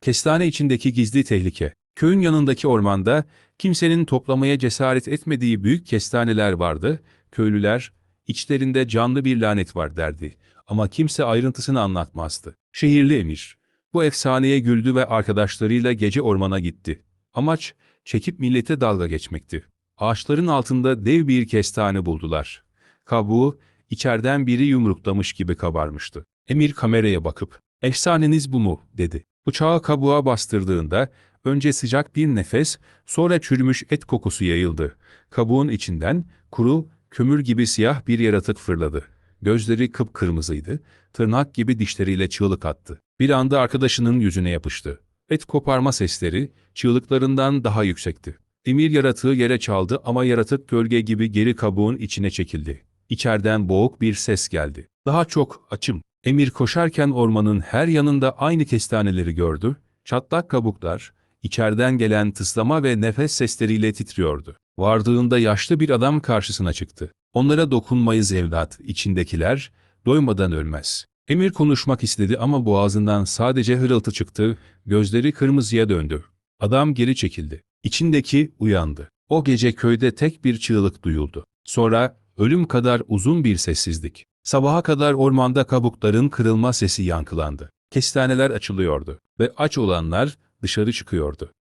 Kestane içindeki gizli tehlike. Köyün yanındaki ormanda kimsenin toplamaya cesaret etmediği büyük kestaneler vardı. Köylüler, içlerinde canlı bir lanet var derdi. Ama kimse ayrıntısını anlatmazdı. Şehirli emir. Bu efsaneye güldü ve arkadaşlarıyla gece ormana gitti. Amaç, çekip millete dalga geçmekti. Ağaçların altında dev bir kestane buldular. Kabuğu, içeriden biri yumruklamış gibi kabarmıştı. Emir kameraya bakıp, efsaneniz bu mu, dedi. Bıçağı kabuğa bastırdığında, önce sıcak bir nefes, sonra çürümüş et kokusu yayıldı. Kabuğun içinden, kuru, kömür gibi siyah bir yaratık fırladı. Gözleri kıpkırmızıydı, tırnak gibi dişleriyle çığlık attı. Bir anda arkadaşının yüzüne yapıştı. Et koparma sesleri, çığlıklarından daha yüksekti. Emir yaratığı yere çaldı ama yaratık gölge gibi geri kabuğun içine çekildi. İçeriden boğuk bir ses geldi. Daha çok açım. Emir koşarken ormanın her yanında aynı kestaneleri gördü. Çatlak kabuklar, içeriden gelen tıslama ve nefes sesleriyle titriyordu. Vardığında yaşlı bir adam karşısına çıktı. Onlara dokunmayız evlat, içindekiler doymadan ölmez. Emir konuşmak istedi ama boğazından sadece hırıltı çıktı, gözleri kırmızıya döndü. Adam geri çekildi. İçindeki uyandı. O gece köyde tek bir çığlık duyuldu. Sonra ölüm kadar uzun bir sessizlik. Sabaha kadar ormanda kabukların kırılma sesi yankılandı. Kestaneler açılıyordu ve aç olanlar dışarı çıkıyordu.